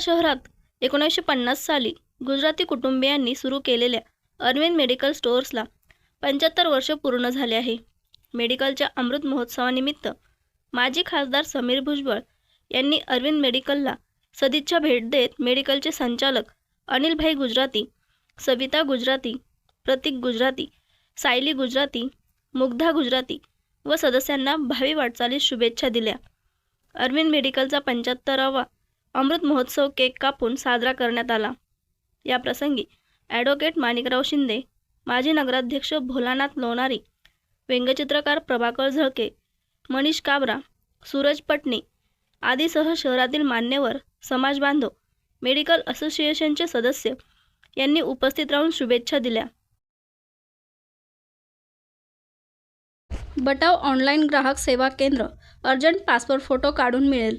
शहरात एकोणीसशे पन्नास साली गुजराती कुटुंबियांनी सुरू केलेल्या अरविंद मेडिकल स्टोअर्सला पंच्याहत्तर वर्ष पूर्ण झाले आहे. मेडिकलच्या अमृत महोत्सवानिमित्त माजी खासदार समीर भुजबळ यांनी अरविंद मेडिकलला सदिच्छा भेट देत मेडिकलचे संचालक अनिलभाई गुजराती सविता गुजराती प्रतीक गुजराती सायली गुजराती मुग्धा गुजराती व सदस्यांना भावी वाटचालीस शुभेच्छा दिल्या. अरविंद मेडिकलचा पंच्याहत्तरावा अमृत महोत्सव केक कापून साजरा करण्यात आला. या प्रसंगी ॲडव्होकेट माणिकराव शिंदे माजी नगराध्यक्ष भोलानाथ लोणारी व्यंगचित्रकार प्रभाकर झळके मनीष काबरा सूरज पटणे आदीसह शहरातील मान्यवर समाजबांधव मेडिकल असोसिएशनचे सदस्य यांनी उपस्थित राहून शुभेच्छा दिल्या. बटाव ऑनलाईन ग्राहक सेवा केंद्र अर्जंट पासपोर्ट फोटो काढून मिळेल.